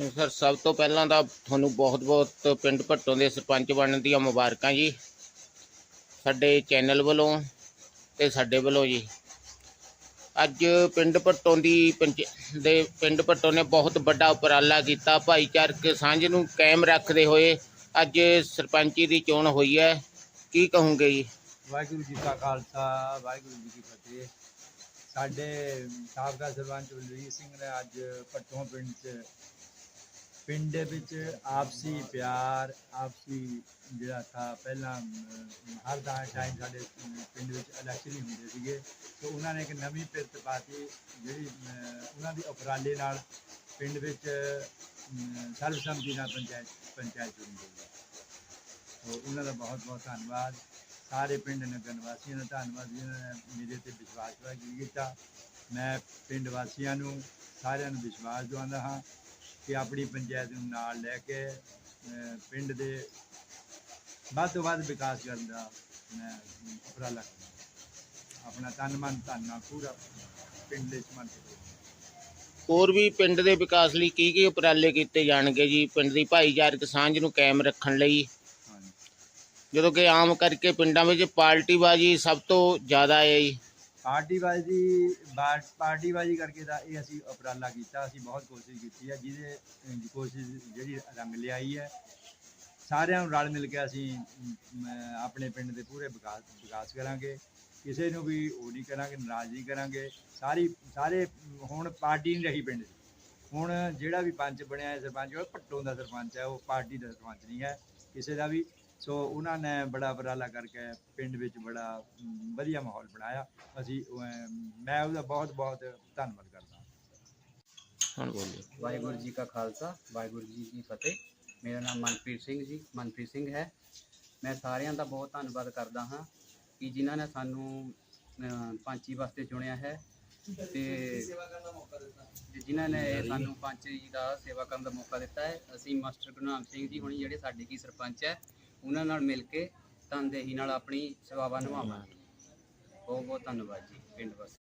Sir, ਸਭ ਤੋਂ ਪਹਿਲਾਂ ਤਾਂ ਤੁਹਾਨੂੰ ਬਹੁਤ-ਬਹੁਤ ਪਿੰਡ ਭੱਟੋਂ ਦੇ ਸਰਪੰਚ ਬਣਨ ਦੀਆਂ ਮੁਬਾਰਕਾਂ ਜੀ। ਸਾਡੇ ਚੈਨਲ ਵੱਲੋਂ ਤੇ ਸਾਡੇ ਵੱਲੋਂ ਜੀ। ਅੱਜ ਪਿੰਡ ਭੱਟੋਂ ਦੀ ਪੰਚ, ਦੇ ਪਿੰਡ ਭੱਟੋਂ ਨੇ ਬਹੁਤ ਵੱਡਾ ਉਪਰਾਲਾ ਕੀਤਾ। ਭਾਈਚਾਰਕ ਸਾਂਝ ਨੂੰ ਕਾਇਮ ਰੱਖਦੇ ਹੋਏ ਅੱਜ ਸਰਪੰਚੀ ਦੀ ਚੋਣ ਹੋਈ ਹੈ। ਕੀ ਕਹੋਗੇ ਜੀ? ਵਾਹਿਗੁਰੂ ਜੀ ਕਾ ਖਾਲਸਾ, ਵਾਹਿਗੁਰੂ ਜੀ ਕੀ ਫਤਿਹ। ਸਾਡੇ ਸਾਬਕਾ ਸਰਪੰਚ ਬਲਵੀਰ ਸਿੰਘ ਨੇ ਅੱਜ ਪੱਟੋਂ ਪਿੰਡ 'ਚ ਪਿੰਡ ਦੇ ਵਿੱਚ ਆਪਸੀ ਪਿਆਰ, ਆਪਸੀ ਜਿਹੜਾ ਥਾ, ਪਹਿਲਾਂ ਹਰ ਦਾ ਟਾਈਮ ਸਾਡੇ ਪਿੰਡ ਵਿੱਚ ਇਲੈਕਸ਼ਨ ਹੀ ਹੁੰਦੇ ਸੀਗੇ। ਤੇ ਉਹਨਾਂ ਨੇ ਇੱਕ ਨਵੀਂ ਪਿਰਤ ਪਾਤੀ, ਜਿਹੜੀ ਉਹਨਾਂ ਦੀ ਉਪਰਾਲੇ ਨਾਲ ਪਿੰਡ ਵਿੱਚ ਸਰਬਸੰਮਤੀ ਨਾਲ ਪੰਚਾਇਤ ਪੰਚਾਇਤ ਚੁਣੀ ਗਈ ਸੋ ਉਹਨਾਂ ਦਾ ਬਹੁਤ ਬਹੁਤ ਧੰਨਵਾਦ। ਸਾਰੇ ਪਿੰਡ ਨਗਰ ਨਿਵਾਸੀਆਂ ਦਾ ਧੰਨਵਾਦ। ਜਿਨ੍ਹਾਂ ਨੇ ਮੇਰੇ ਤੇ ਵਿਸ਼ਵਾਸ ਕੀਤਾ। ਮੈਂ ਪਿੰਡ ਵਾਸੀਆਂ ਨੂੰ ਸਾਰਿਆਂ ਨੂੰ ਵਿਸ਼ਵਾਸ ਦਿਵਾਉਂਦਾ ਹਾਂ। ਕਿ ਆਪਣੀ ਪੰਚਾਇਤ ਨੂੰ ਨਾਲ ਲੈ ਕੇ ਪਿੰਡ ਦੇ ਵੱਧ ਤੋਂ ਵੱਧ ਵਿਕਾਸ ਕਰਨ ਦਾ ਮੈਂ ਉਪਰਾਲਾ ਕਰਾਂਗਾ ਆਪਣਾ ਤਨ ਮਨ ਧਨ ਨਾਲ ਪੂਰਾ ਪਿੰਡ ਦੇ ਕਰਾਂਗਾ। ਹੋਰ ਵੀ ਪਿੰਡ ਦੇ ਵਿਕਾਸ ਲਈ ਕੀ ਕੀ ਉਪਰਾਲੇ ਕੀਤੇ ਜਾਣਗੇ ਜੀ? ਪਿੰਡ ਦੀ ਭਾਈਚਾਰਕ ਸਾਂਝ ਨੂੰ ਕਾਇਮ ਰੱਖਣ ਲਈ। ਜਦੋਂ ਕਿ ਆਮ ਕਰਕੇ ਪਿੰਡਾਂ ਵਿੱਚ ਪਾਰਟੀਬਾਜ਼ੀ ਸਭ ਤੋਂ ਜ਼ਿਆਦਾ ਹੈ ਜੀ। ਪਾਰਟੀਬਾਜ਼ੀ ਬਾ- ਪਾਰਟੀਬਾਜ਼ੀ ਕਰਕੇ ਤਾਂ ਇਹ ਅਸੀਂ ਉਪਰਾਲਾ ਕੀਤਾ ਅਸੀਂ ਬਹੁਤ ਕੋਸ਼ਿਸ਼ ਕੀਤੀ ਹੈ ਜਿਹਦੇ ਅਹ, ਕੋਸ਼ਿਸ਼ ਜਿਹੜੀ ਰੰਗ ਲਿਆਈ ਹੈ। ਸਾਰਿਆਂ ਨੂੰ ਰਲ ਮਿਲ ਕੇ ਅਸੀਂ ਅਮ, ਆਪਣੇ ਪਿੰਡ ਦੇ ਪੂਰੇ ਵਿਕਾਸ ਵਿਕਾਸ ਕਰਾਂਗੇ। ਕਿਸੇ ਨੂੰ ਵੀ ਉਹ ਨਹੀਂ ਕਰਾਂਗੇ ਨਾਰਾਜ਼ ਨਹੀਂ ਕਰਾਂਗੇ। ਸਾਰੀ ਸਾਰੇ ਹੁਣ ਪਾਰਟੀ ਨਹੀਂ ਰਹੀ ਪਿੰਡ 'ਚ ਹੁਣ ਜਿਹੜਾ ਵੀ ਪੰਚ ਬਣਿਆ ਹੈ ਸਰਪੰਚ ਉਹ ਭੱਟੋਂ ਦਾ ਸਰਪੰਚ ਹੈ ਉਹ ਪਾਰਟੀ ਦਾ ਸਰਪੰਚ ਨਹੀਂ ਹੈ। ਕਿਸੇ ਦਾ ਵੀ ਸੋ ਉਹਨਾਂ ਨੇ ਬੜਾ ਉਪਰਾਲਾ ਕਰਕੇ ਪਿੰਡ ਵਿੱਚ ਬੜਾ ਵਧੀਆ ਮਾਹੌਲ ਬਣਾਇਆ। ਅਸੀਂ ਮੈਂ ਉਹਦਾ ਬਹੁਤ ਬਹੁਤ ਧੰਨਵਾਦ ਕਰਦਾ ਹਾਂ। ਹੁਣ ਬੋਲਿਓ ਵਾਹਿਗੁਰੂ ਜੀ ਕਾ ਖਾਲਸਾ ਵਾਹਿਗੁਰੂ ਜੀ ਕੀ ਫਤਿਹ। ਮੇਰਾ ਨਾਮ ਮਨਪ੍ਰੀਤ ਸਿੰਘ ਜੀ ਮਨਪ੍ਰੀਤ ਸਿੰਘ ਹੈ। ਮੈਂ ਸਾਰਿਆਂ ਦਾ ਬਹੁਤ ਧੰਨਵਾਦ ਕਰਦਾ ਹਾਂ ਕਿ ਜਿਨ੍ਹਾਂ ਨੇ ਸਾਨੂੰ ਪੰਚੀ ਵਾਸਤੇ ਚੁਣਿਆ ਹੈ ਤੇ ਜਿਨ੍ਹਾਂ ਨੇ ਇਹ ਸਾਨੂੰ ਪੰਚੀ ਦਾ ਸੇਵਾ ਕਰਨ ਦਾ ਮੌਕਾ ਦਿੱਤਾ ਹੈ। ਅਸੀਂ ਮਾਸਟਰ ਗੁਰਨਾਮ ਸਿੰਘ ਜੀ ਹੁਣੀ ਜਿਹੜੇ ਸਾਡੇ ਕੀ ਸਰਪੰਚ ਹੈ ਉਹਨਾਂ ਨਾਲ ਮਿਲ ਕੇ ਤਨਦੇਹੀ ਨਾਲ ਆਪਣੀ ਸੇਵਾਵਾਂ ਨਿਭਾਵਾਂਗੇ। ਬਹੁਤ ਬਹੁਤ ਧੰਨਵਾਦ ਜੀ, ਪਿੰਡ ਵਾਸੀ।